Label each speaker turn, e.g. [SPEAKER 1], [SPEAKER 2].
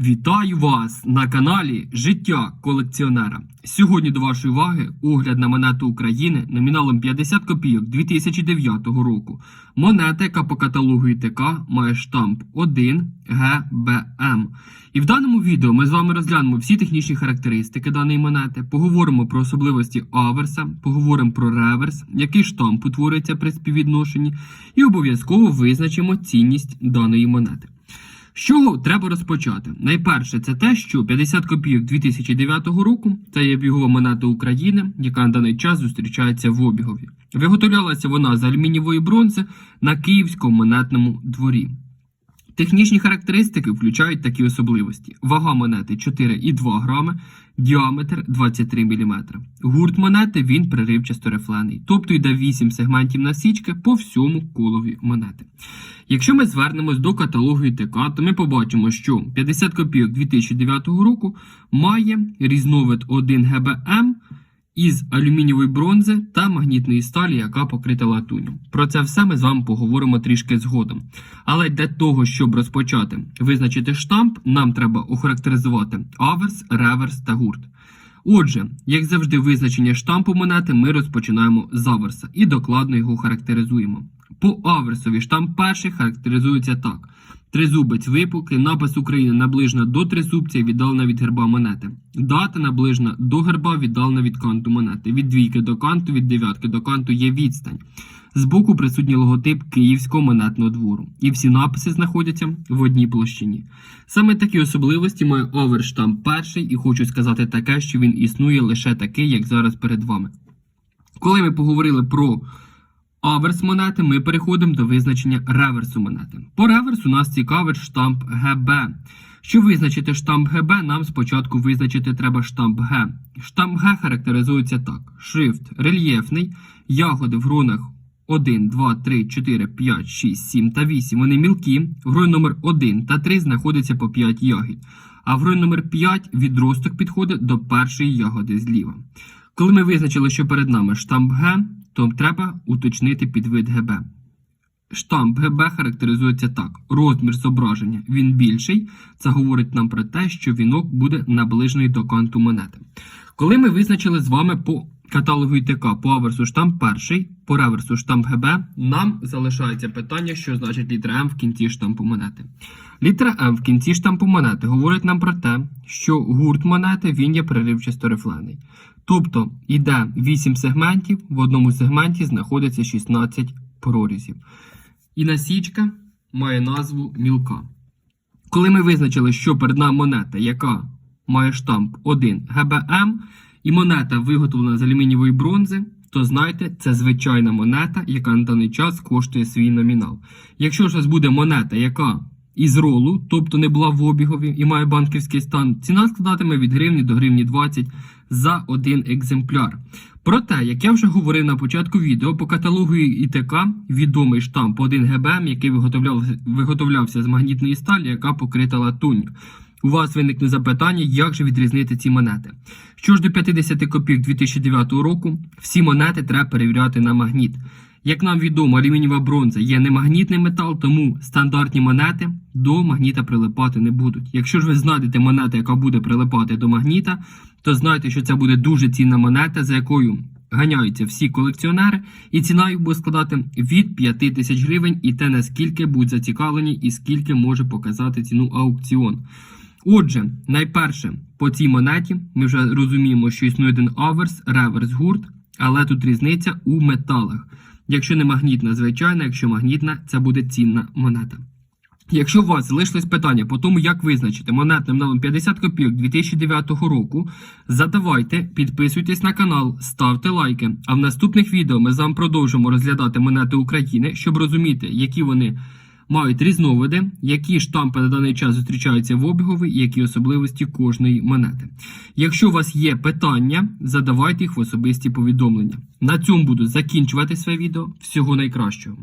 [SPEAKER 1] Вітаю вас на каналі Життя колекціонера. Сьогодні до вашої уваги огляд на монету України номіналом 50 копійок 2009 року. Монета, яка по каталогу ІТК має штамп 1 ГБМ. І в даному відео ми з вами розглянемо всі технічні характеристики даної монети, поговоримо про особливості аверса, поговоримо про реверс, який штамп утворюється при співвідношенні, і обов'язково визначимо цінність даної монети. З чого треба розпочати? Найперше, це те, що 50 копійок 2009 року це є бігова монета України, яка на даний час зустрічається в обігові. Виготовлялася вона з алюмінієвої бронзи на київському монетному дворі. Технічні характеристики включають такі особливості: вага монети 4,2 грами, діаметр 23 мм. Гурт монети він приривчасто рифлений, тобто йде 8 сегментів насічки по всьому колові монети. Якщо ми звернемось до каталогу ІТК, то ми побачимо, що 50 копійок 2009 року має різновид 1 ГБМ із алюмінієвої бронзи та магнітної сталі, яка покрита латунню. Про це все ми з вами поговоримо трішки згодом. Але для того, щоб розпочати визначити штамп, нам треба охарактеризувати аверс, реверс та гурт. Отже, як завжди, визначення штампу монети ми розпочинаємо з аверса і докладно його характеризуємо. По аверсові штамп перший характеризується так: тризубець випуклий, напис України наближена до тризубця віддалена від герба монети. Дата наближена до герба, віддалена від канту монети. Від двійки до канту, від дев'ятки до канту є відстань. Збоку присутній логотип Київського монетного двору. І всі написи знаходяться в одній площині. Саме такі особливості має оверштамп перший, і хочу сказати таке, що він існує лише такий, як зараз перед вами. Коли ми поговорили про аверс монети, ми переходимо до визначення реверсу монети. По реверсу нас цікавить штамп ГБ. Щоб визначити штамп ГБ, нам спочатку визначити треба штамп Г. Штамп Г характеризується так: шрифт рельєфний, ягоди в гронах 1, 2, 3, 4, 5, 6, 7 та 8. Вони мілкі. В номер 1 та 3 знаходиться по 5 ягід. А в грон номер 5 відросток підходить до першої ягоди зліва. Коли ми визначили, що перед нами штамп Г, то треба уточнити підвид ГБ. Штамп ГБ характеризується так: розмір зображення він більший. Це говорить нам про те, що вінок буде наближений до канту монети. Коли ми визначили з вами по каталогу ІТК по аверсу штамп перший, по реверсу штамп ГБ, нам залишається питання, що значить літера М в кінці штампу монети. Літера М в кінці штампу монети говорить нам про те, що гурт монети він є приривчасто рифлений. Тобто йде 8 сегментів, в одному сегменті знаходиться 16 прорізів. І насічка має назву мілка. Коли ми визначили, що перед нами монета, яка має штамп 1 ГБМ, і монета виготовлена з алюмінієвої бронзи, то знайте, це звичайна монета, яка на даний час коштує свій номінал. Якщо ж у вас буде монета, яка із ролу, тобто не була в обігові і має банківський стан, ціна складатиме від гривні до гривні 20 за один екземпляр. Проте, як я вже говорив на початку відео, по каталогу ІТК відомий штамп 1 ГБМ, який виготовлявся, виготовлявся з магнітної сталі, яка покрита латунню. У вас виникне запитання, як же відрізнити ці монети. Що ж до 50 копійок 2009 року, всі монети треба перевіряти на магніт. Як нам відомо, алюмінієва бронза є немагнітний метал, тому стандартні монети до магніта прилипати не будуть. Якщо ж ви знайдете монету, яка буде прилипати до магніта, то знайте, що це буде дуже цінна монета, за якою ганяються всі колекціонери, і ціна їх буде складати від 5 тисяч гривень, і те наскільки будуть зацікавлені, і скільки може показати ціну аукціон. Отже, найперше по цій монеті ми вже розуміємо, що існує один аверс, реверс, гурт, але тут різниця у металах. Якщо не магнітна, звичайно, якщо магнітна, це буде цінна монета. Якщо у вас залишилось питання по тому, як визначити монетним номером 50 копійок 2009 року, задавайте, підписуйтесь на канал, ставте лайки. А в наступних відео ми з вами продовжимо розглядати монети України, щоб розуміти, які вони мають різновиди, які штампи на даний час зустрічаються в обігові і які особливості кожної монети. Якщо у вас є питання, задавайте їх в особисті повідомлення. На цьому буду закінчувати своє відео. Всього найкращого.